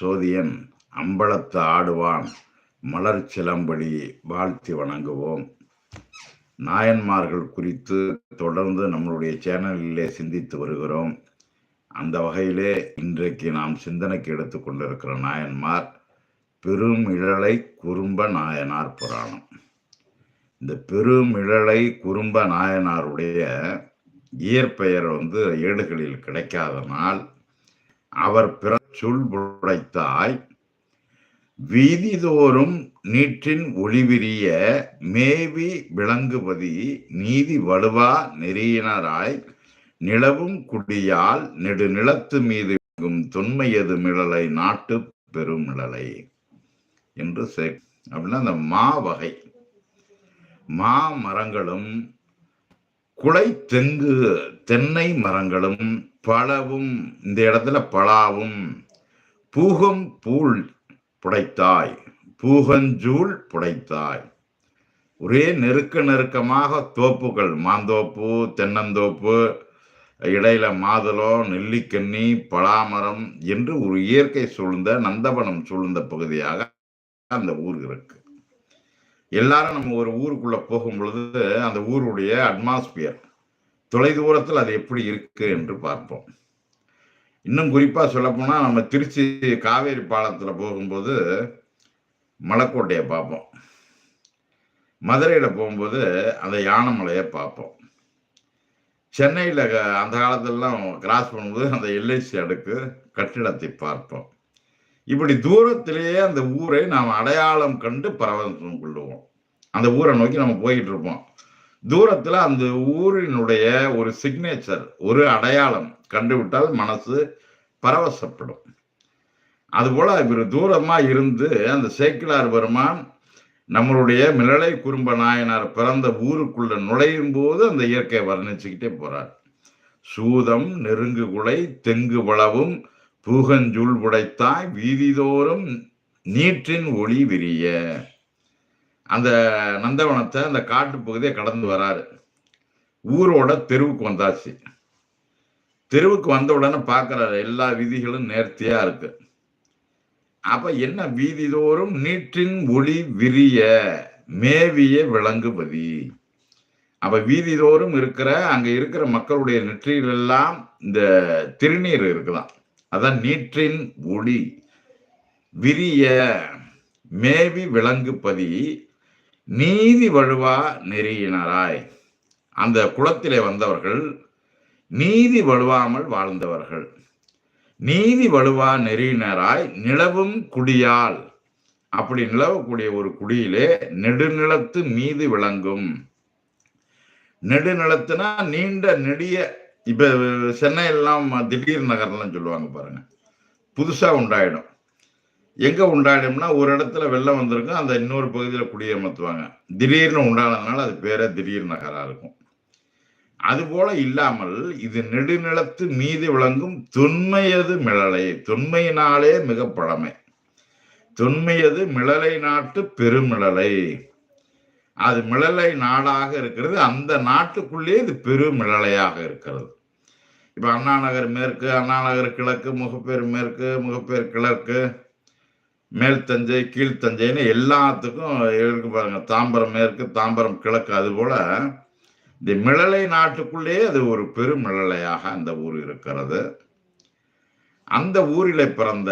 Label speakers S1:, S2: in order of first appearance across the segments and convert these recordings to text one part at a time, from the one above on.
S1: சோதியன் அம்பலத்து ஆடுவான் மலர் சிலம்படி வாழ்த்தி வணங்குவோம். நாயன்மார்கள் குறித்து தொடர்ந்து நம்மளுடைய சேனலிலே சிந்தித்து வருகிறோம். அந்த வகையிலே இன்றைக்கு நாம் சிந்தனைக்கு எடுத்துக்கொண்டிருக்கிற நாயன்மார் பெருமிழலை குறும்ப நாயனார் புராணம். இந்த பெருமிழலை குறும்ப நாயனாருடைய இயற்பெயர் வந்து ஏடுகளில் கிடைக்காதனால் அவர் பிற சொல் புடைத்தாய். வீதிதோறும் நீற்றின் ஒளிவிரிய மேவி விளங்குபதி நீதி வலுவா நெறியினராய் நிலவும் குடியால் நெடுநிலத்து மீது தொன்மையது மிழலை நாட்டு பெருமிழலை என்று சே அப்படின்னா அந்த மா வகை. மா மரங்களும் குலை தெங்கு தென்னை மரங்களும் பழவும் இந்த இடத்துல பலாவும் பூகம் பூல் புடைத்தாய் பூகஞ்சூள் புடைத்தாய். ஒரே நெருக்க நெருக்கமாக தோப்புகள் மாந்தோப்பு தென்னந்தோப்பு இடையில மாதுளம் நெல்லிக்கன்னி பலாமரம் என்று ஒரு இயற்கை சூழ்ந்த நந்தவனம் சூழ்ந்த பகுதியாக அந்த ஊர் இருக்கு. எல்லாரும் நம்ம ஒரு ஊருக்குள்ள போகும் பொழுது அந்த ஊருடைய அட்மாஸ்பியர் தொலை தூரத்தில் அது எப்படி இருக்கு என்று பார்ப்போம். இன்னும் குறிப்பா சொல்லப்போனா நம்ம திருச்சி காவேரி பாலத்துல போகும்போது மலைக்கோட்டையை பார்ப்போம். மதுரையில போகும்போது அந்த யானைமலையை பார்ப்போம். சென்னையில் அந்த காலத்திலலாம் கிராஸ் பண்ணும்போது அந்த எல்ஐசி அடுக்கு கட்டிடத்தை பார்ப்போம். இப்படி தூரத்திலேயே அந்த ஊரை நாம் அடையாளம் கண்டு பரவசம் கொள்ளுவோம். அந்த ஊரை நோக்கி நம்ம போயிட்டு இருப்போம். தூரத்தில் அந்த ஊரினுடைய ஒரு சிக்னேச்சர் ஒரு அடையாளம் கண்டுவிட்டால் மனசு பரவசப்படும். அதுபோல் இவர் தூரமாக இருந்து அந்த சேக்கிலார் பெருமான் நம்மளுடைய மிளலை குறும்ப நாயனார் பிறந்த ஊருக்குள்ள நுழையும் போது அந்த இயற்கையை வர்ணிச்சுக்கிட்டே போறார். சூதம் நெருங்கு குலை தெங்கு வளவும் பூகஞ்சுள் உடைத்தாய் வீதிதோறும் நீற்றின் ஒளி விரிய. அந்த நந்தவனத்தை அந்த காட்டு பகுதியை கடந்து வராரு. ஊரோட தெருவுக்கு வந்தாச்சு. தெருவுக்கு வந்த உடனே பார்க்குறாரு எல்லா விதிகளும் நேர்த்தியாக இருக்கு. அப்போ என்ன வீதிதோறும் நீற்றின் ஒளி விரிய மேவிய விளங்குபதி. அப்போ வீதிதோறும் இருக்கிற அங்கே இருக்கிற மக்களுடைய நெற்றியிலெல்லாம் இந்த திருநீர் இருக்குதான். அதான் நீற்றின் ஒளி விரிய மேவி விளங்குப்பதி நீதி வழுவா நெறியினராய். அந்த குளத்திலே வந்தவர்கள் நீதி வழுவாமல் வாழ்ந்தவர்கள். நீதி வலுவா நெறியினராய் நிலவும் குடியால். அப்படி நிலவக்கூடிய ஒரு குடியிலே நெடுநிலத்து மீது விளங்கும். நெடுநிலத்துனா நீண்ட நெடிய இப்ப சென்னையெல்லாம் திடீர் நகர்லாம் சொல்லுவாங்க பாருங்க. புதுசா உண்டாயிடும். எங்க உண்டாயிடும்னா ஒரு இடத்துல வெள்ளம் வந்திருக்கும் அந்த இன்னொரு பகுதியில் குடியமர்த்துவாங்க. திடீர்னு உண்டானதுனால அது பேரே திடீர் நகரா இருக்கும். அதுபோல இல்லாமல் இது நெடுநிலத்து மீது விளங்கும் தொன்மையது மிளலை தொன்மையினாலே மிக பழமை. தொன்மையது மிளலை நாட்டு பெருமிழலை அது மிளலை நாடாக இருக்கிறது அந்த நாட்டுக்குள்ளே இது பெருமிழலையாக இருக்கிறது. இப்போ அண்ணா நகர் மேற்கு அண்ணா நகர் கிழக்கு முகப்பேர் மேற்கு முகப்பேர் கிழக்கு மேல் தஞ்சை கீழ்த்தஞ்சைன்னு எல்லாத்துக்கும் இருக்கு பாருங்க. தாம்பரம் மேற்கு தாம்பரம் கிழக்கு அது போல இந்த மிளலை நாட்டுக்குள்ளேயே அது ஒரு பெருமிழலையாக அந்த ஊர் இருக்கிறது. அந்த ஊரில் பிறந்த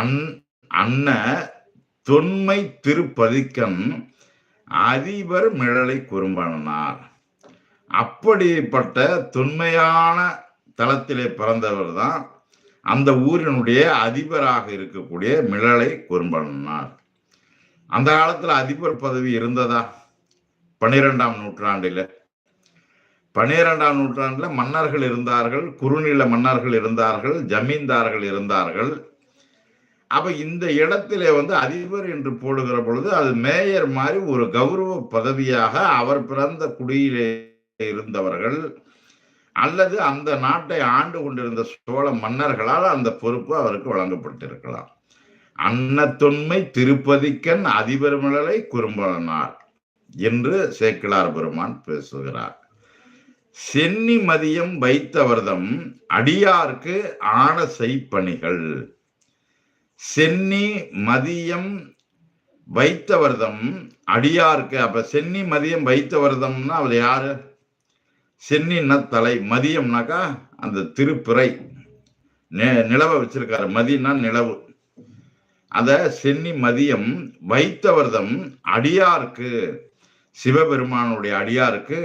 S1: அன் அன்ன தொன்மை திருப்பதிக்கம் அதிபர் மிழலை குறும்பனார். அப்படிப்பட்ட தொன்மையான தளத்திலே பிறந்தவர் தான் அந்த ஊரினுடைய அதிபராக இருக்கக்கூடிய மிழலை குறும்பனார். அந்த காலத்தில் அதிபர் பதவி இருந்ததா? பன்னிரெண்டாம் நூற்றாண்டில். பன்னிரெண்டாம் நூற்றாண்டில் மன்னர்கள் இருந்தார்கள் குறுநில மன்னர்கள் இருந்தார்கள் ஜமீன்தார்கள் இருந்தார்கள். அப்ப இந்த இடத்திலே வந்து அதிபர் என்று போடுகிற பொழுது அது மேயர் மாதிரி ஒரு கௌரவ பதவியாக அவர் பிறந்த குடியிலே இருந்தவர்கள். அல்லது அந்த நாட்டை ஆண்டு கொண்டிருந்த சோழ மன்னர்களால் அந்த பொறுப்பு அவருக்கு வழங்கப்பட்டிருக்கலாம். அன்னத்தொன்மை திருப்பதிக்கன் அதிபர் குறும்பனார் என்று சேக்கிலார் பெருமான் பேசுகிறார். சென்னி மதியம் வைத்தவர்தம் அடியார்க்கு ஆன செய்ப்பணிகள் சென்னி மதியம் வைத்தவர்தம் அடியார்க்கு அப்ப சென்னி மதியம் வைத்தவர்தம்னா அவர் யாரு? சென்னின்னா தலை மதியம்னாக்கா அந்த திருப்பிறை. நிலவை வச்சிருக்காரு. மதியம்னா நிலவு. அத சென்னி மதியம் வைத்தவர்தம் அடியாருக்கு சிவபெருமானுடைய அடியாருக்கு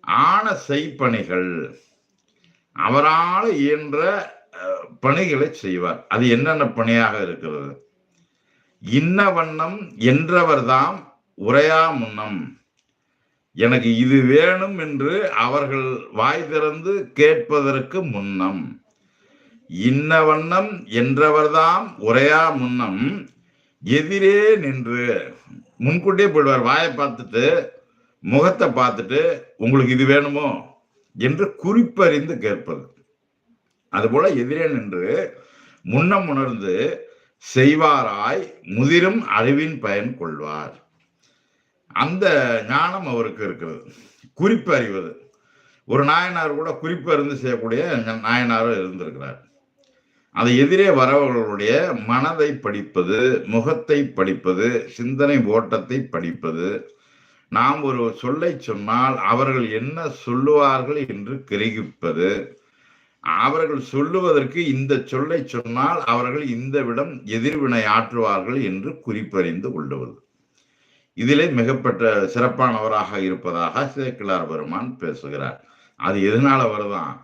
S1: ஆன செய்பணிகள். அவரால் இயன்ற பணிகளை செய்வார். அது என்னென்ன பணியாக இருக்கிறது? இன்ன வண்ணம் என்றவர்தாம் உரையா முன்னம் எனக்கு இது வேணும் என்று அவர்கள் வாய் திறந்து கேட்பதற்கு முன்னம். இன்ன வண்ணம் என்றவர்தாம் உரையா முன்னம். எதிரே நின்று முன்கூட்டியே போயிடுவார். வாயை பார்த்துட்டு முகத்தை பார்த்துட்டு உங்களுக்கு இது வேணுமோ? என்று குறிப்பறிந்து கேட்பது. அதுபோல எதிரே நின்று முன்னம் உணர்ந்து செய்வாராய் முதிரும் அறிவின் பயன் கொள்வார். அந்த ஞானம் அவருக்கு இருக்கிறது. குறிப்பு அறிவது. ஒரு நாயனார் கூட குறிப்பு அறிந்து செய்யக்கூடிய நாயனாரும் இருந்திருக்கிறார். அதை எதிரே வரவர்களுடைய மனதை படிப்பது முகத்தை படிப்பது சிந்தனை ஓட்டத்தை படிப்பது. நாம் ஒரு சொல்லை சொன்னால் அவர்கள் என்ன சொல்லுவார்கள் என்று கிரகிப்பது. அவர்கள் சொல்லுவதற்கு இந்த சொல்லை சொன்னால் அவர்கள் இந்த விடம் எதிர்வினை ஆற்றுவார்கள் என்று குறிப்பறிந்து கொள்ளுவது. இதிலே மிகப்பட்ட சிறப்பானவராக இருப்பதாக சேக்கிலார் பெருமான் பேசுகிறார். அது எதனால வருதான்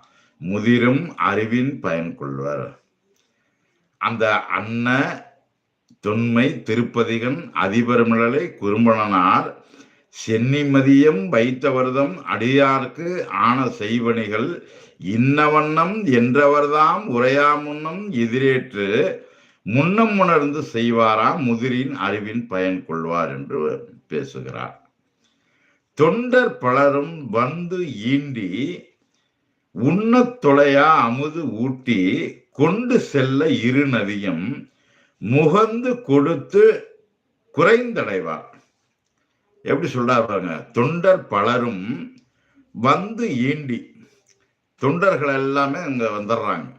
S1: முதிரும் அறிவின் பயன் கொள்வர். அந்த அன்ன தொன்மை திருப்பதிகன் அதிபெருமிழலை குறும்பனார் சென்னிமதியம் வைத்தவர்தம் அடியார்க்கு ஆன செய்வணிகள். இன்னவண்ணம் என்றவர்தாம் உரையாமுன்னம் எதிரேற்று. முன்னம் உணர்ந்து செய்வாராம் முதிரின் அறிவின் பயன் கொள்வார் என்று பேசுகிறார். தொண்டர் பலரும் வந்து ஈண்டி உண்ணத் தொலையா அமுது ஊட்டி கொண்டு செல்ல இரு நதியும் முகந்து கொடுத்து குறைந்தடைவார். எப்படி சொல்றாரு பாருங்க தொண்டர் பலரும் வந்து ஈண்டி. தொண்டர்கள் எல்லாமே அங்க வந்துடுறாங்க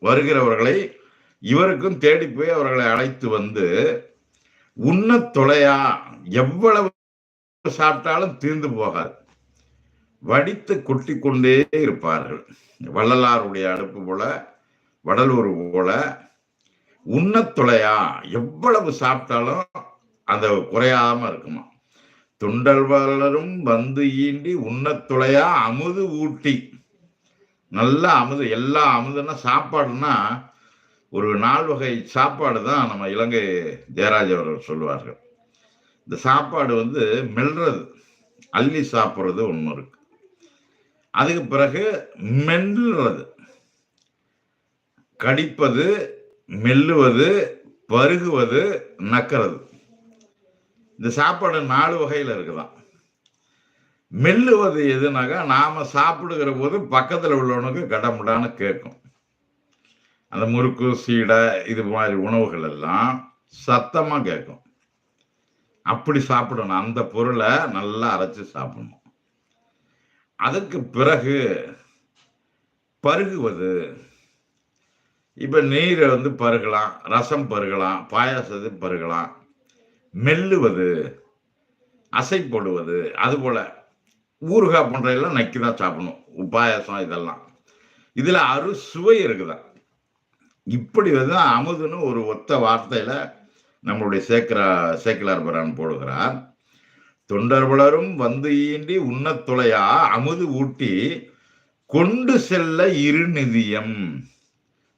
S1: வருகிறவர்களை இவருக்கும் தேடி போய் அவர்களை அழைத்து வந்து உண்ண தொலையா? எவ்வளவு சாப்பிட்டாலும் தீர்ந்து போகாது. வடித்து கொட்டி கொண்டே இருப்பார்கள். வள்ளலாருடைய அடுப்பு போல வடலூர் போல உண்ண தொலையா? எவ்வளவு சாப்பிட்டாலும் அந்த குறையாம இருக்குமா? துண்டல் வளரும் வந்து ஈண்டி உண்ணத் தொலையா? அமுது ஊட்டி. நல்ல அமுது எல்லா அமுதுன்னா சாப்பாடுன்னா ஒரு நால் வகை சாப்பாடு தான் நம்ம இலங்கை ஜெயராஜ் அவர்கள் சொல்லுவார்கள். இந்த சாப்பாடு வந்து மெல்றது அள்ளி சாப்பிட்றது ஒன்று இருக்கு. அதுக்கு பிறகு மெல்லுறது கடிப்பது மெல்லுவது பருகுவது நக்கிறது. இந்த சாப்பாடு நாலு வகையில் இருக்குதான். மெல்லுவது எதுனாக்கா நாம் சாப்பிடுகிற போது பக்கத்தில் உள்ளவனுக்கு கடமுடான்னு கேட்கும். அந்த முறுக்கு சீடை இது மாதிரி உணவுகள் எல்லாம் சத்தமாக கேட்கும். அப்படி சாப்பிடணும். அந்த பொருளை நல்லா அரைச்சி சாப்பிடணும். அதுக்கு பிறகு பருகுவது. இப்போ நீரை வந்து பருகலாம் ரசம் பருகலாம் பாயாசத்தை பருகலாம். மெல்லுவது அசை போடுவது அதுபோல் ஊறுகாய் பண்ணுறதெல்லாம் நக்கி தான் சாப்பிடணும். பாயாசம் இதெல்லாம். இதில் அறு சுவை இருக்குதா இப்படி வந்து அமுதுன்னு ஒரு ஒத்த வார்த்தையில நம்மளுடைய சேக்கரா சேக்கிலார் பரான் போடுகிறார். தொண்டர்பலரும் வந்து ஈண்டி உண்ணத் துளையா அமுது ஊட்டி கொண்டு செல்ல இருநிதியம்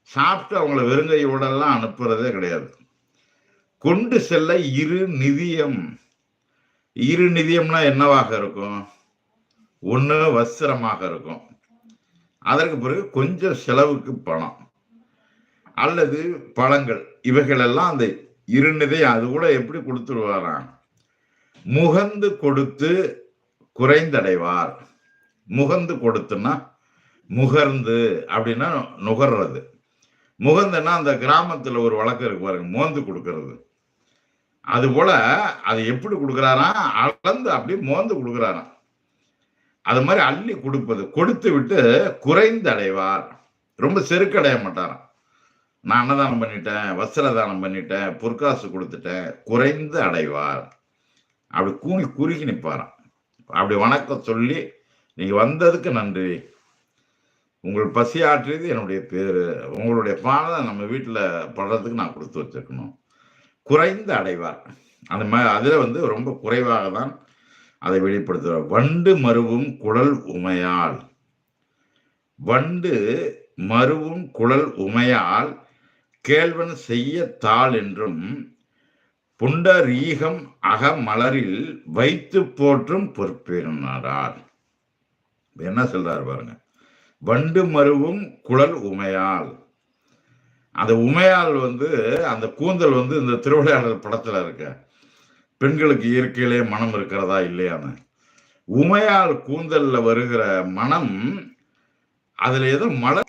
S1: சாப்பிட்டு அவங்கள வெறுங்கையோடெல்லாம் அனுப்புறதே கிடையாது. கொண்டு செல்ல இரு நிதியம். இரு நிதியம்னா என்னவாக இருக்கும்? ஒன்று வஸ்திரமாக இருக்கும். அதற்கு பிறகு கொஞ்சம் செலவுக்கு பணம். அல்லது பழங்கள். இவைகளெல்லாம் அந்த இருநிதியம் அது கூட எப்படி கொடுத்துருவாராம்? முகந்து கொடுத்து குறைந்தடைவார். முகந்து கொடுத்துன்னா முகர்ந்து அப்படின்னா நுகர்றது. முகந்துன்னா அந்த கிராமத்தில் ஒரு வழக்கம் இருக்கு பாருங்க மோந்து கொடுக்கறது. அது போல அது எப்படி கொடுக்குறாராம்? அளந்து அப்படியே மோந்து கொடுக்குறாராம். அது மாதிரி அள்ளி கொடுப்பது கொடுத்து விட்டு குறைந்தடைவார். ரொம்ப செருக்கடைய மாட்டாராம். நான் அன்னதானம் பண்ணிட்டேன் வஸ்திர தானம் பண்ணிட்டேன் பொற்காசு கொடுத்துட்டேன் குறைந்து அடைவார். அப்படி கூணி குறுகி நிற்பாராம். அப்படி வணக்கம் சொல்லி நீங்கள் வந்ததுக்கு நன்றி. உங்கள் பசி ஆற்றியது என்னுடைய பேர். உங்களுடைய பானை நம்ம வீட்டில் படுறதுக்கு நான் கொடுத்து வச்சிருக்கணும். குறைந்து அடைவார். அந்த மாதிரி அதில் வந்து ரொம்ப குறைவாக தான் அதை வெளிப்படுத்துவார். வண்டு மருவும் குழல் உமையால். வண்டு மருவும் குழல் உமையால் கேள்வன் செய்ய தாள் என்றும் புண்டரீகம் அகமலரில் வைத்து போற்றும் பொறுப்பேறினாரார் என்ன சொல்றாரு பாருங்க. வண்டு மருவும் குழல் உமையால். அந்த உமையால் வந்து அந்த கூந்தல் வந்து இந்த திருவிளையாடல் படத்துல இருக்க. பெண்களுக்கு இயற்கையிலே மனம் இருக்கிறதா இல்லையான்னு. உமையால் கூந்தல்ல வருகிற மனம் அதுல ஏதோ மலர்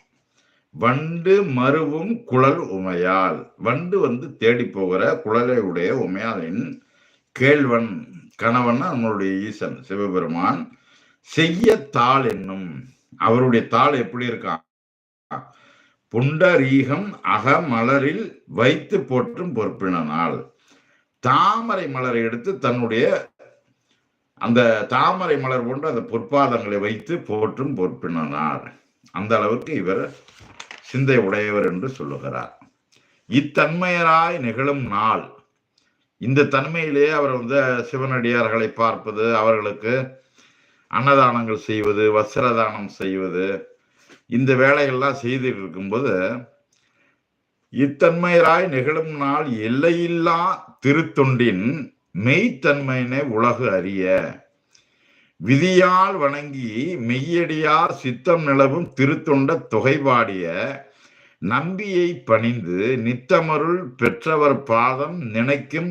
S1: வண்டு மருவும் குழல் உமையால். வண்டு வந்து தேடி போகிற குழலை உடைய உமையாலின் கேழ்வன் கணவன் நம்மளுடைய ஈசன் சிவபெருமான் செய்ய தாள் என்னும். அவருடைய தாள் எப்படி இருக்கான் புண்டரீகம் அகமலரில் வைத்து போற்றும் பொறுப்பினால் தாமரை மலரை எடுத்து தன்னுடைய அந்த தாமரை மலர் போன்ற அந்த பொற்பாதங்களை வைத்து போற்றும் பொறுப்பினார் அந்த அளவுக்கு இவர் சிந்தை உடையவர் என்று சொல்லுகிறார். இத்தன்மையராய் நிகழும் நாள். இந்த தன்மையிலே அவர் வந்து சிவனடியார்களை பார்ப்பது அவர்களுக்கு அன்னதானங்கள் செய்வது வஸ்திரதானம் செய்வது இந்த வேலைகள்லாம் செய்து இருக்கும்போது இத்தன்மையராய் நிகழும் நாள் எல்லையில்லா திருத்தொண்டின் மெய்த்தன்மையினை உலகு அறிய. விதியால் வணங்கி மெய்யடியார் சித்தம் நிலவும் திருத்தொண்ட தொகைபாடிய நம்பியை பணிந்து நித்தமருள் பெற்றவர் பாதம் நினைக்கும்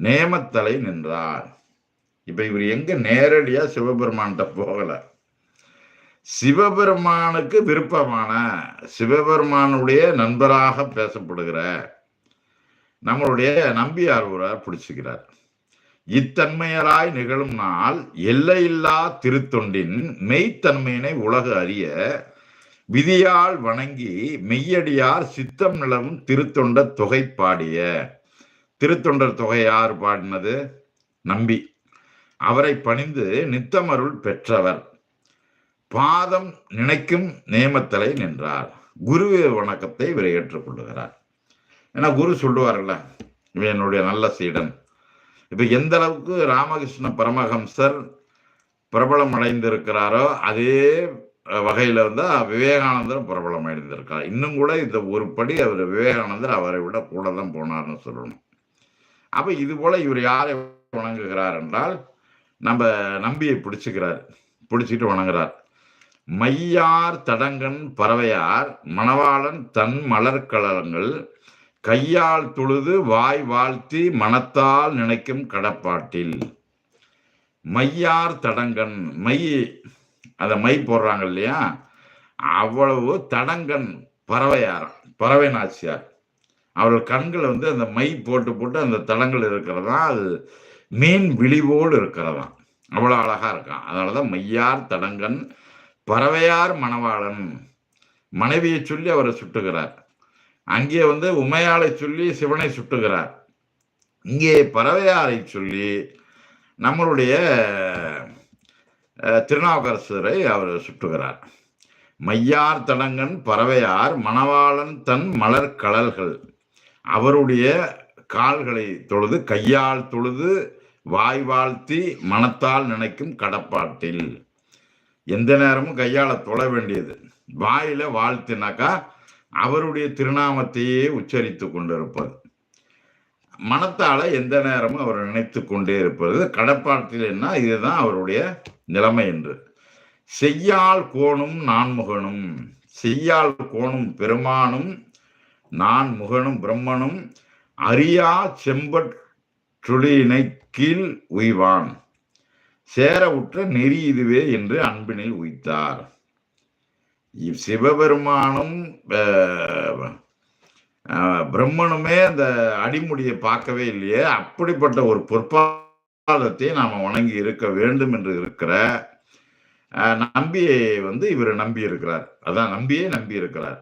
S1: நேமத்தலை நின்றார். இப்ப இவர் எங்க நேரடியா சிவபெருமான்கிட்ட போகல. சிவபெருமானுக்கு விருப்பமான சிவபெருமானுடைய நண்பராக பேசப்படுகிற நம்மளுடைய நம்பியார் ஊரார் பிடிச்சுக்கிறார். இத்தன்மையராய் நிகழும் நாள் எல்லையில்லா திருத்தொண்டின் மெய்த்தன்மையினை உலக அறிய விதியால் வணங்கி மெய்யடியார் சித்தம் நிலவும் திருத்தொண்ட தொகை பாடிய. திருத்தொண்டர் தொகை யார் பாடினது? நம்பி. அவரை பணிந்து நித்தமருள் பெற்றவர். பாதம் நினைக்கும் நேமத்தலை நின்றார். குரு வணக்கத்தை இவர் ஏற்றுக்கொள்ளுகிறார் ஏன்னா குரு சொல்லுவார்கள இவன் என்னுடைய நல்ல சீடன். இப்ப எந்த அளவுக்கு ராமகிருஷ்ண பரமஹம்சர் பிரபலம் அடைந்திருக்கிறாரோ அதே வகையில வந்து விவேகானந்தர் பிரபலம் அடைந்திருக்கார் இன்னும் கூட இந்த ஒரு படி அவர் விவேகானந்தர் அவரை விட கூட தான் போனார்னு சொல்லணும். அப்ப இது போல இவர் யாரை வணங்குகிறார் என்றால் நம்ம நம்பியை பிடிச்சுக்கிறார் பிடிச்சிட்டு வணங்குறார். மையார் தடங்கன் பறவையார் மணவாளன் தன் மலர்கலங்கள் கையால் தொழுது வாய் வாழ்த்தி மனத்தால் நினைக்கும் கடப்பாட்டில். மையார் தடங்கன் மை அதை மை போடுறாங்க இல்லையா அவ்வளவு தடங்கன் பறவையார் பறவை நாச்சியார். அவர்கள் கண்கள் வந்து அந்த மை போட்டு போட்டு அந்த தடங்கள் இருக்கிறதா? அது மீன் விழிவோடு இருக்கிறதாம் அவ்வளோ அழகாக இருக்கான். அதனாலதான் மையார் தடங்கன் பறவையார் மணவாளன். மனைவியை சொல்லி அவரை சுட்டுகிறார். அங்கே வந்து உமையாளை சொல்லி சிவனை சுட்டுகிறார். இங்கே பறவையாரை சொல்லி நம்மளுடைய திருநாவுக்கரசரை அவர் சுட்டுகிறார். மையார் தடங்கன் பறவையார் மணவாளன் தன் மலர் கலல்கள் அவருடைய கால்களை தொழுது கையால் தொழுது வாய் வாழ்த்தி மனத்தால் நினைக்கும் கடப்பாட்டில். எந்த நேரமும் கையால தொழ வேண்டியது. வாயில வாழ்த்தினாக்கா அவருடைய திருநாமத்தையே உச்சரித்து கொண்டிருப்பது. மனத்தால எந்த நேரமும் அவர் நினைத்து கொண்டே இருப்பது. கடப்பாட்டில்னா என்ன? இதுதான் அவருடைய நிலைமை என்று. செய்யால் கோணும் நான் முகனும் செய்யால் கோணும் பெருமானும் நான் முகனும் பிரம்மனும் அரியா செம்பற்றுளியினை கீழ் உய்வான். சேர உற்ற நெறி இதுவே என்று அன்பினில் உய்த்தார். சிவபெருமானும் பிரம்மனுமே அந்த அடிமுடியை பார்க்கவே இல்லையே. அப்படிப்பட்ட ஒரு பொற்பாதத்தை நாம் வணங்கி இருக்க வேண்டும் என்று இருக்கிற நம்பியை வந்து இவர் நம்பி இருக்கிறார். அதான் நம்பியே நம்பி இருக்கிறார்.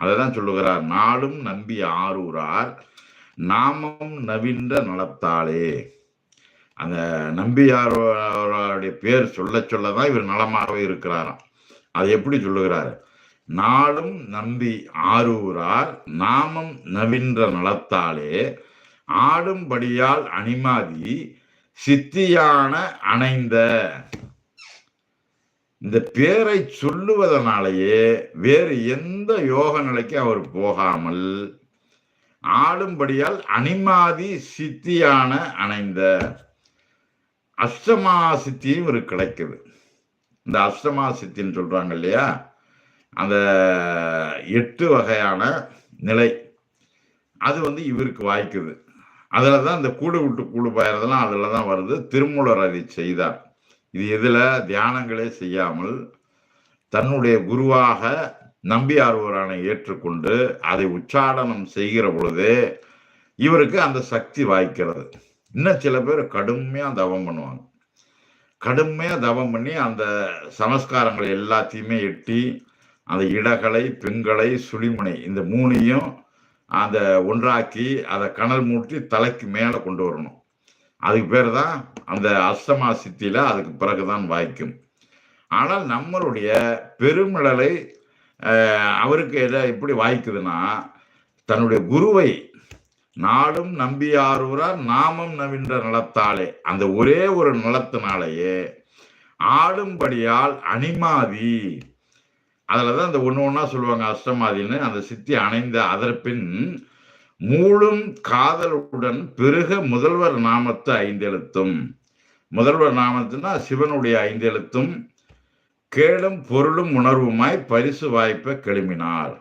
S1: அதைதான் சொல்லுகிறார் நாடும் நம்பி ஆரூரார் நாமம் நவின்ற நலத்தாலே. அந்த நம்பியாருடைய பேர் சொல்ல சொல்லதான் இவர் நலமாகவே இருக்கிறாராம். அதை எப்படி சொல்லுகிறார்? நாளும் நம்பி ஆரூரார் நாமம் நவின்ற நலத்தாலே ஆடும்படியால் அணிமாதி சித்தியான அணைந்த. இந்த பேரை சொல்லுவதனாலேயே வேறு எந்த யோக நிலைக்கு அவர் போகாமல் ஆடும்படியால் அணிமாதி சித்தியான அணைந்த. அஷ்டமா சித்தியும் இவர் கிடைக்குது. இந்த அஷ்டமா சித்தின்னு சொல்றாங்க இல்லையா? அந்த எட்டு வகையான நிலை. அது வந்து இவருக்கு வாய்க்குது. அதில் தான் இந்த கூடு விட்டு கூடு பாயறதெல்லாம் அதில் தான் வருது. திருமூலர் அதை செய்தார். இது எதில்? தியானங்களே செய்யாமல் தன்னுடைய குருவாக நம்பியார்வரானை ஏற்றுக்கொண்டு அதை உச்சாடனம் செய்கிற பொழுது இவருக்கு அந்த சக்தி வாய்க்கிறது. இன்னும் சில பேர் கடுமையாக தவம் பண்ணுவாங்க. கடுமையாக தவம் பண்ணி அந்த சமஸ்காரங்களை எல்லாத்தையுமே எட்டி அந்த இடகலை பெண்களை சுழிமுனை இந்த மூணையும் அந்த ஒன்றாக்கி அதை கணல் மூட்டி தலைக்கு மேலே கொண்டு வரணும். அதுக்கு பேர் தான் அந்த அஷ்டமா சித்தியில் அதுக்கு பிறகுதான் வாய்க்கும். ஆனால் நம்மளுடைய பெருமிடலை அவருக்கு எதை எப்படி வாய்க்குதுன்னா தன்னுடைய குருவை நாடும் நம்பியாரூரார் நாமம் நவின்ற நலத்தாலே. அந்த ஒரே ஒரு நலத்தினாலேயே ஆடும்படியால் அணிமாதி. அதில் தான் இந்த ஒன்று ஒன்றா சொல்லுவாங்க அஷ்டமாதின்னு. அந்த சித்தி அணைந்த அதற்பின் மூளும் காதலுடன் பெருக முதல்வர் நாமத்து ஐந்தெழுத்தும். முதல்வர் நாமத்துனா சிவனுடைய ஐந்தெழுத்தும். கேளும் பொருளும் உணர்வுமாய் பரிசு வாய்ப்பை கிளம்பினார்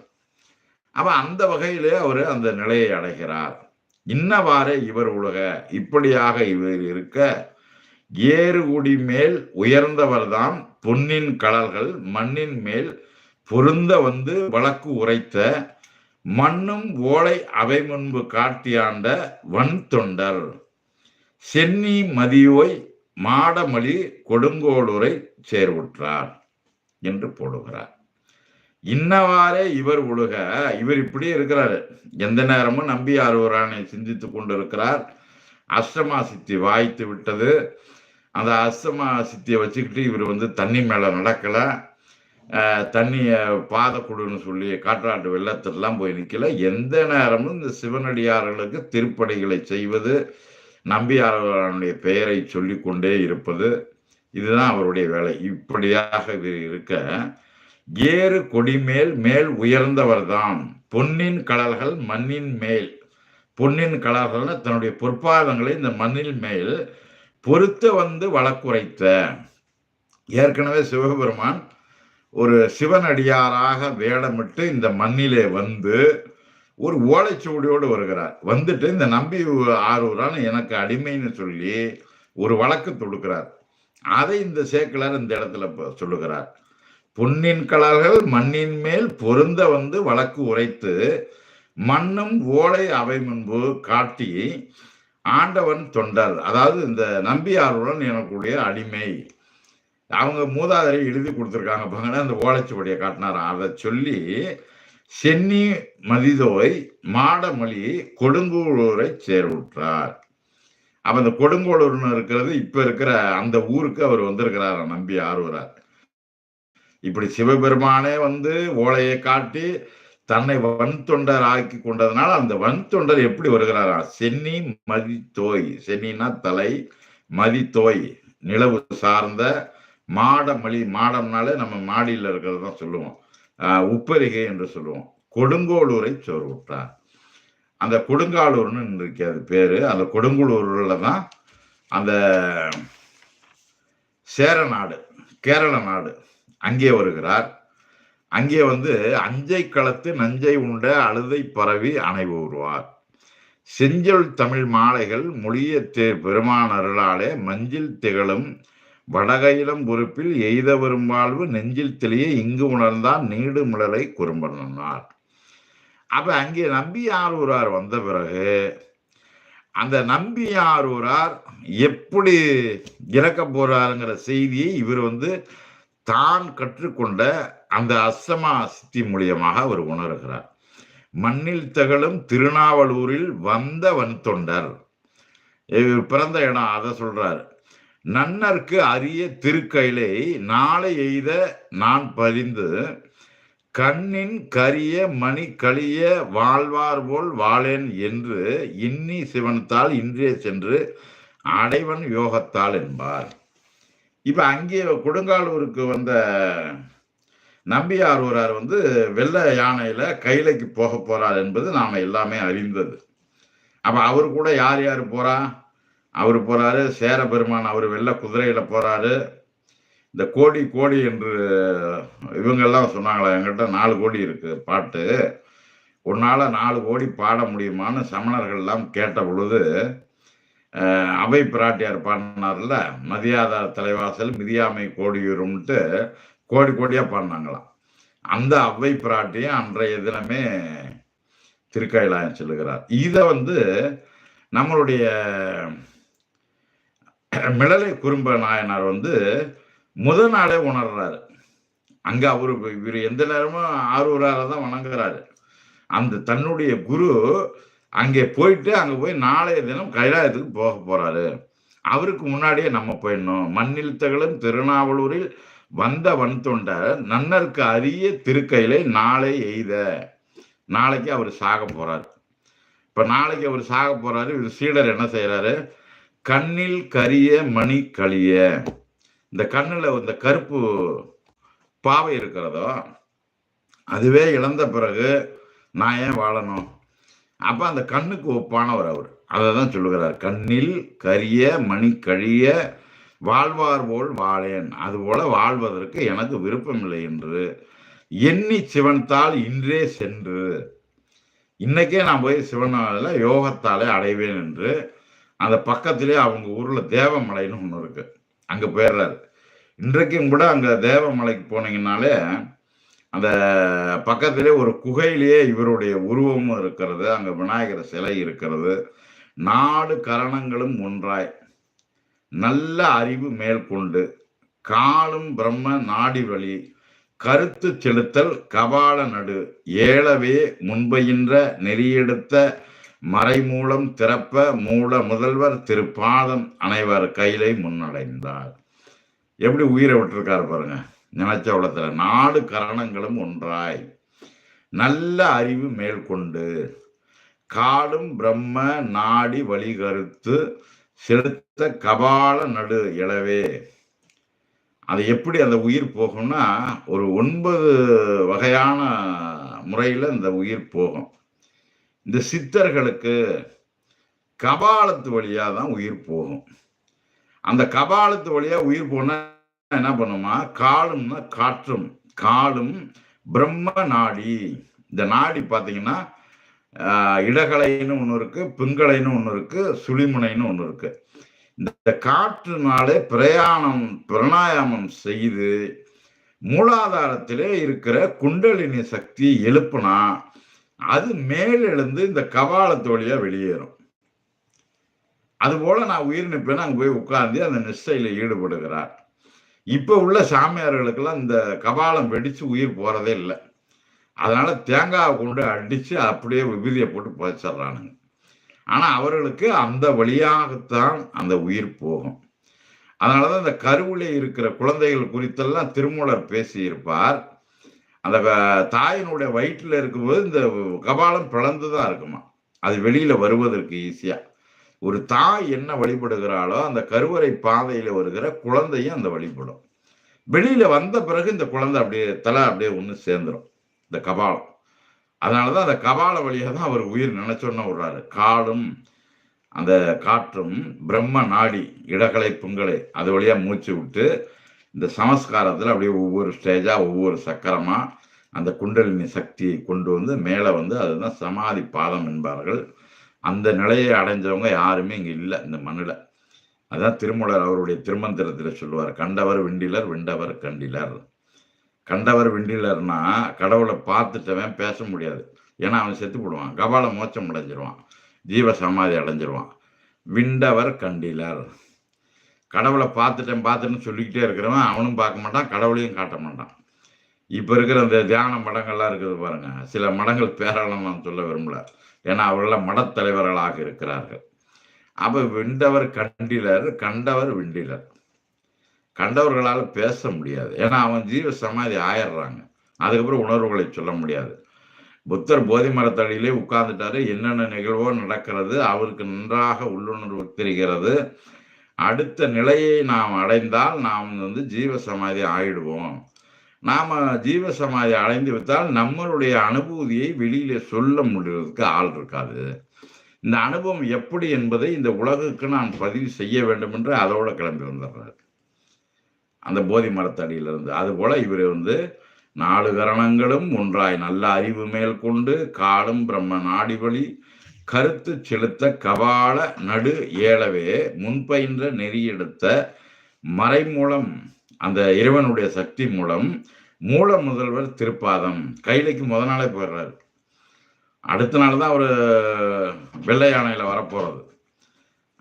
S1: அப்ப அந்த வகையிலே அவர் அந்த நிலையை அடைகிறார். இன்னவாறே இவர் உலக இப்படியாக இவர் இருக்க ஏறுகுடி மேல் உயர்ந்தவர்தாம் பொன்னின் கலல்கள் மண்ணின் மேல் பொருந்த வந்து வழக்கு உரைத்த மண்ணும் ஓலை அவை முன்பு காட்டியாண்ட வன் தொண்டர். சென்னி மதியோய் மாடமலி கொடுங்கோளுரை சேர்வுற்றார் என்று போடுகிறார். இன்னவாறே இவர் உலக இவர் இப்படி இருக்கிறாரு. எந்த நேரமும் நம்பி சிந்தித்து கொண்டு கொண்டிருக்கிறார். அஷ்டமா சித்தி வாய்த்து விட்டது. அந்த அஷ்டமா சித்தியை வச்சுக்கிட்டு இவர் வந்து தண்ணி மேலே நடக்கலை. தண்ணியை பாத கொடுன்னு சொல்லி காற்றாட்டு வெள்ளத்திலாம் போய் நிற்கல எந்த நேரமும் இந்த சிவனடியார்களுக்கு திருப்படிகளை செய்வது நம்பியாரவனுடைய பெயரை சொல்லிக்கொண்டே இருப்பது இதுதான் அவருடைய வேலை. இப்படியாக இவர் இருக்க ஏறு கொடிமேல் மேல் உயர்ந்தவர்தான் பொன்னின் கடல்கள் மண்ணின் மேல். பொன்னின் கடல்கள்னு தன்னுடைய பொற்பாதங்களை இந்த மண்ணின் மேல் பொறுத்த வந்து வழக்குரைத்த ஏற்கனவே சிவபெருமான் ஒரு சிவனடியாராக வேடமிட்டு இந்த மண்ணிலே வந்து ஒரு ஓலைச்சுவடியோடு வருகிறார். வந்துட்டு இந்த நம்பி ஆரூரான் எனக்கு அடிமைன்னு சொல்லி ஒரு வழக்கு தொடுக்கிறார். அதை இந்த சேக்கிலார் இந்த இடத்துல சொல்லுகிறார். பொன்னின் கலர்கள் மண்ணின் மேல் பொருந்த வந்து வழக்கு உரைத்து மண்ணும் ஓலை அவை முன்பு காட்டி ஆண்டவன் தொண்டர். அதாவது இந்த நம்பியாருடன் எனக்குடைய அடிமை. அவங்க மூதாதையை எழுதி கொடுத்துருக்காங்க பாங்கன்னா அந்த ஓலைச்சுவடியை காட்டினாராம் அதை சொல்லி சென்னி மதிதோய் மாடமொழி கொடுங்கோளூரை சேர்வுற்றார். அப்ப அந்த கொடுங்கோளூர்னு இருக்கிறது இப்ப இருக்கிற அந்த ஊருக்கு அவர் வந்திருக்கிறார் நம்பி ஆர்வரார் இப்படி சிவபெருமானே வந்து ஓலையை காட்டி தன்னை வன் தொண்டர் ஆக்கி கொண்டதுனால அந்த வன் தொண்டர் எப்படி வருகிறாரா? சென்னி மதித்தோய். சென்னினா தலை மதித்தோய். நிலவு சார்ந்த மாடமளி மாடம்னாலே நம்ம மாடியில் இருக்கிறது தான் சொல்லுவோம். உப்பரிகை என்று சொல்லுவோம். கொடுங்கோளூரை சோர்வுட்டார் அந்த கொடுங்காலூர்னு இருக்கு அது பேரு. அந்த கொடுங்கோளூர்ல தான் அந்த சேர நாடு கேரள நாடு. அங்கே வருகிறார். அங்கே வந்து அஞ்சை களத்து நஞ்சை உண்ட அழுதை பரவி அணைவுறுவார் செஞ்சொல் தமிழ் மாலைகள் மொழிய தே பெருமானருளாலே மஞ்சில் திகழும் வடகையிலம் பொறுப்பில் எய்த வரும் வாழ்வு நெஞ்சில் தெளிய இங்கு உணர்ந்தான் நீடு மிளலை குறும்பனார் அப்ப அங்கே நம்பியாரூரார் வந்த பிறகு அந்த நம்பியாரூரார் எப்படி இறக்க போறாருங்கிற செய்தியை இவர் வந்து தான் கற்றுக்கொண்ட அந்த அஸ்தமா சித்தி மூலியமாக அவர் உணர்கிறார். மண்ணில் தகழும் திருநாவலூரில் வந்த வன்தொண்டர் இவர் பிறந்த இடம் அதை சொல்றாரு. நன்னர்க்கு அரிய திருக்கையிலே நாளை எய்த நான் பரிந்து கண்ணின் கரிய மணி கழிய வாழ்வார் போல் வாழேன் என்று இன்னி சிவனத்தால் இன்றே சென்று அடைவன் யோகத்தால் என்பார். இப்ப அங்கே கொடுங்காலூருக்கு வந்த நம்பியார் ஒருவர் வந்து வெள்ளை யானையில கைலைக்கு போக போறார் என்பது நாம எல்லாமே அறிந்தது. அப்ப அவர் கூட யார் யார் போறா? அவர் போறாரு சேர பெருமான் அவர் வெள்ளை குதிரையில போறாரு. இந்த கோடி கோடி என்று இவங்கெல்லாம் சொன்னாங்களா? என்கிட்ட நாலு கோடி இருக்கு பாட்டு. உன்னால நாலு கோடி பாட முடியுமான்னு சமணர்கள் எல்லாம் கேட்ட பொழுது அவை பிராட்டியார் பாடினார்ல மதியாத தலைவாசல் மிதியாமை கோடியூரும்ட்டு கோடி கோடியா பாடினாங்களாம். அந்த அவ்வை பிராட்டியும் அன்றைய தினமே திருக்கைலாயம் செல்லுகிறார். இதை வந்து நம்மளுடைய மிளலை குறும்ப நாயனார் வந்து முதல் நாளே உணர்றாரு. அங்க அவரு இவர் எந்த நேரமும் ஆரூரால தான் வணங்குறாரு. அந்த தன்னுடைய குரு அங்கே போயிட்டு அங்கே போய் நாளைய தினம் கைலாயத்துக்கு போக போறாரு. அவருக்கு முன்னாடியே நம்ம போயிடணும். மண்ணில் தகலும் திருநாவலூரில் வந்த வன் தொண்டர் நன்னருக்கு அரிய திருக்கையிலே நாளை எய்த. நாளைக்கு அவர் சாக போறார். இப்ப நாளைக்கு அவர் சாக போறாரு. இவர் சீடர் என்ன செய்யறாரு கண்ணில் கரிய மணி களிய இந்த கண்ணில் இந்த கருப்பு பாவை இருக்கிறதோ அதுவே இழந்த பிறகு நான் ஏன் வாழணும்? அப்போ அந்த கண்ணுக்கு ஒப்பானவர் அவர். அதை தான் சொல்லுகிறார். கண்ணில் கரிய மணி கழிய வாழ்வார் போல் வாழேன். அதுபோல வாழ்வதற்கு எனக்கு விருப்பமில்லை என்று எண்ணி சிவன்தால் இன்றே சென்று இன்னைக்கே நான் போய் சிவனால யோகத்தாலே அடைவேன் என்று அந்த பக்கத்திலே அவங்க ஊரில் தேவமலைன்னு ஒன்று இருக்கு. அங்கே போயிடுறாரு. இன்றைக்கும் கூட அங்கே தேவமலைக்கு போனீங்கன்னாலே அந்த பக்கத்திலே ஒரு குகையிலேயே இவருடைய உருவமும் இருக்கிறது அங்க விநாயகர் சிலை இருக்கிறது. நாலு கரணங்களும் ஒன்றாய். நல்ல அறிவு மேற்கொண்டு காலும் பிரம்ம நாடி வழி கருத்து செலுத்தல் கபால நடு ஏழவே முன்பயின்ற நெறியெடுத்த மறைமூலம் திறப்ப மூல முதல்வர் திருப்பாதம் அனைவர் கையிலை முன்னடைந்தார். எப்படி உயிரை விட்டுருக்காரு பாருங்க. நினைச்ச நாலு கரணங்களும் ஒன்றாய். நல்ல அறிவு மேற்கொண்டு காலும் பிரம்ம நாடி வழி கருத்து செலுத்த கபால நடு இளவே அது எப்படி அந்த உயிர் போகும்னா ஒரு ஒன்பது வகையான முறையில் இந்த உயிர் போகும். இந்த சித்தர்களுக்கு கபாலத்து வழியாக தான் உயிர் போகும். அந்த கபாலத்து வழியாக உயிர் போனால் என்ன பண்ணுமா? காலும்னா காற்றும். காலும் பிரம்ம நாடி. இந்த நாடி பார்த்தீங்கன்னா இடகலைன்னு ஒன்று இருக்கு பிங்களைன்னு ஒன்று இருக்கு சுழிமுனைன்னு ஒன்று இருக்கு. இந்த காற்றுனாலே பிரயாணம் பிரணாயாமம் செய்து மூலாதாரத்திலே இருக்கிற குண்டலினி சக்தி எழுப்புனா அது மேலெழுந்து இந்த கபாலத்து வழியா வெளியேறும். அதுபோல நான் உயிர் நிற்பேன்னு அங்கே போய் உட்கார்ந்து அந்த நிஷ்டையில ஈடுபடுகிறார். இப்போ உள்ள சாமியார்களுக்கெல்லாம் இந்த கபாலம் வெடித்து உயிர் போகிறதே இல்லை. அதனால தேங்காவை கொண்டு அடித்து அப்படியே விபூதியை போட்டு புதைச்சிட்றானுங்க. ஆனால் அவர்களுக்கு அந்த வழியாகத்தான் அந்த உயிர் போகும். அதனாலதான் இந்த கருவிலே இருக்கிற குழந்தைகள் குறித்தெல்லாம் திருமூலர் பேசியிருப்பார். அந்த தாயினுடைய வயிற்றில் இருக்கும்போது இந்த கபாலம் பிளந்து தான் இருக்குமா அது வெளியில் வருவதற்கு ஈஸியாக ஒரு தாய் என்ன வழிபடுகிறாளோ அந்த கருவறை பாதையில வருகிற குழந்தையும் அந்த வழிபடும். வெளியில வந்த பிறகு இந்த குழந்தை அப்படியே தலை அப்படியே ஒன்று சேர்ந்துடும் இந்த கபாலம். அதனாலதான் அந்த கபால வழியாக தான் அவர் உயிர் நினைச்சோன்னு விடுறாரு. காலும் அந்த காற்றும் பிரம்ம நாடி இடகலை புங்கலை அது வழியா மூச்சு விட்டு இந்த சமஸ்காரத்தில் அப்படியே ஒவ்வொரு ஸ்டேஜா ஒவ்வொரு சக்கரமா அந்த குண்டலினி சக்தியை கொண்டு வந்து மேலே வந்து அதுதான் சமாதி பாதம் என்பார்கள். அந்த நிலையை அடைஞ்சவங்க யாருமே இங்க இல்லை இந்த மண்ணில். அதான் திருமூலர் அவருடைய திருமந்திரத்தில் சொல்லுவார் கண்டவர் விண்டிலர் விண்டவர் கண்டிலர். கண்டவர் விண்டிலர்னா கடவுளை பார்த்துட்டவன் பேச முடியாது. ஏன்னா அவன் செத்து போடுவான் கபால மோச்சம் அடைஞ்சிருவான் ஜீவ சமாதி அடைஞ்சிருவான். விண்டவர் கண்டிலர். கடவுளை பார்த்துட்டேன் பார்த்துட்டேன்னு சொல்லிக்கிட்டே இருக்கிறவன் அவனும் பார்க்க மாட்டான் கடவுளையும் காட்ட மாட்டான். இப்போ இருக்கிற அந்த தியான மடங்கள்லாம் இருக்குது பாருங்க சில மடங்கள் பேராளம் நான் சொல்ல விரும்பல. ஏன்னா அவர்களெல்லாம் மடத்தலைவர்களாக இருக்கிறார்கள். அப்போ விண்டவர் கண்டிலர் கண்டவர் விண்டிலர். கண்டவர்களால் பேச முடியாது. ஏன்னா அவன் ஜீவ சமாதி ஆயிடுறாங்க. அதுக்கப்புறம் உணர்வுகளை சொல்ல முடியாது. புத்தர் போதி மரத்தடியிலே உட்கார்ந்துட்டாரு. என்னென்ன நிகழ்வோ நடக்கிறது அவருக்கு நன்றாக உள்ளுணர்வு தெரிகிறது. அடுத்த நிலையை நாம் அடைந்தால் நாம் வந்து ஜீவ சமாதி ஆயிடுவோம். நாம ஜீவசமாதி அடைந்து விட்டால் நம்மளுடைய அனுபூதியை வெளியில சொல்ல முடிவதற்கு ஆள் இருக்காது. இந்த அனுபவம் எப்படி என்பதை இந்த உலகுக்கு நான் பதிவு செய்ய வேண்டும் என்று அதோட கிளம்பி வந்துடுறாரு. அந்த போதி மரத்தடியிலிருந்து அதுபோல இவர் வந்து நாலு கரணங்களும் ஒன்றாய் நல்ல அறிவு மேல் கொண்டு காலும் பிரம்ம நாடிவழி கருத்து செலுத்த கபால நடு ஏழவே முன்பயின்ற நெறியெடுத்த மறைமூலம் அந்த இறைவனுடைய சக்தி மூலம் மூல முதல்வர் திருப்பாதம். கைலைக்கு முத நாளே போயிடுறாரு. அடுத்த நாள் தான் அவர் வெள்ளை யானையில் வரப்போகிறது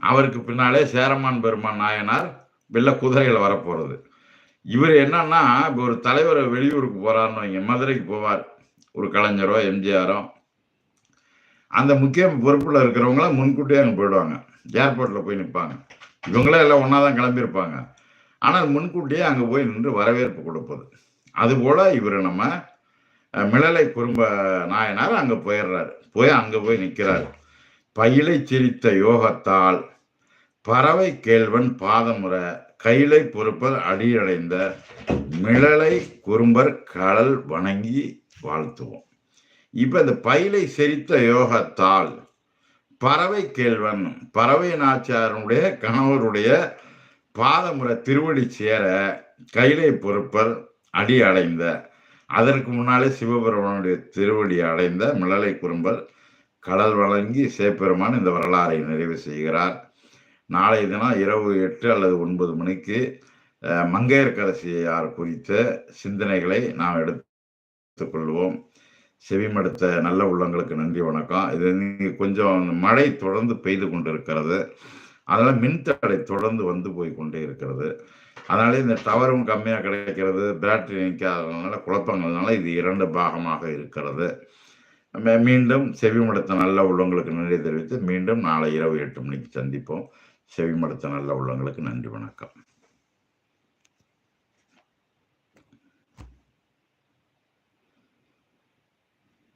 S1: அவருக்கு பின்னாலே சேரமான் பெருமான் நாயனார் வெள்ளை குதிரையில் வரப்போகிறது இவர் என்னன்னா இப்போ ஒரு தலைவர் வெளியூருக்கு போகிறாருன்னு வைங்க மதுரைக்கு போவார். ஒரு கலைஞரோ எம்ஜிஆரோ. அந்த முக்கிய பொறுப்பில் இருக்கிறவங்களாம் முன்கூட்டியே அங்கே போயிடுவாங்க. ஏர்போர்ட்டில் போய் நிற்பாங்க இவங்களே எல்லாம் ஒன்றா தான் கிளம்பியிருப்பாங்க. ஆனால் முன்கூட்டியே அங்கே போய் நின்று வரவேற்பு கொடுப்பது. அதுபோல் இவர் நம்ம மிளலை குறும்ப நாயனார் அங்கே போயிடுறாரு. போய் அங்கே போய் நிற்கிறார். பயிலை சிரித்த யோகத்தால் பறவை கேள்வன் பாதமுறை கையிலை பொறுப்பர் அடியடைந்த மிளலை குறும்பர் கடல் வணங்கி வாழ்த்துவோம். இப்போ இந்த பயிலை செரித்த யோகத்தால் பறவை கேள்வன் பறவை நாச்சியாருடைய கணவருடைய பாதமுறை திருவடி சேர கைலை பொறுப்பர் அடி அடைந்த. அதற்கு முன்னாலே சிவபெருமானுடைய திருவடி அடைந்த மிளலை குறும்பர் கடல் வழங்கி சேப்பெருமான் இந்த வரலாறை நிறைவு செய்கிறார். நாளைய தினம் இரவு எட்டு அல்லது ஒன்பது மணிக்கு மங்கையர்கரசியார் குறித்த சிந்தனைகளை நாம் எடுத்துக்கொள்வோம் செவிமடுத்த நல்ல உள்ளங்களுக்கு நன்றி வணக்கம். இது கொஞ்சம் மழை தொடர்ந்து பெய்து கொண்டிருக்கிறது. அதனால மின்தடை தொடர்ந்து வந்து போய் கொண்டே இருக்கிறது. அதனால இந்த டவரும் கம்மியாக கிடைக்கிறது பேட்டரி நிற்காததுனால குழப்பங்கள்னால இது இரண்டு பாகமாக இருக்கிறது. மீண்டும் செவிமடுத்த நல்ல உள்ளவங்களுக்கு நன்றி தெரிவித்து மீண்டும் நாளை இரவு எட்டு மணிக்கு சந்திப்போம். செவிமடுத்த நல்ல உள்ளவங்களுக்கு நன்றி வணக்கம்.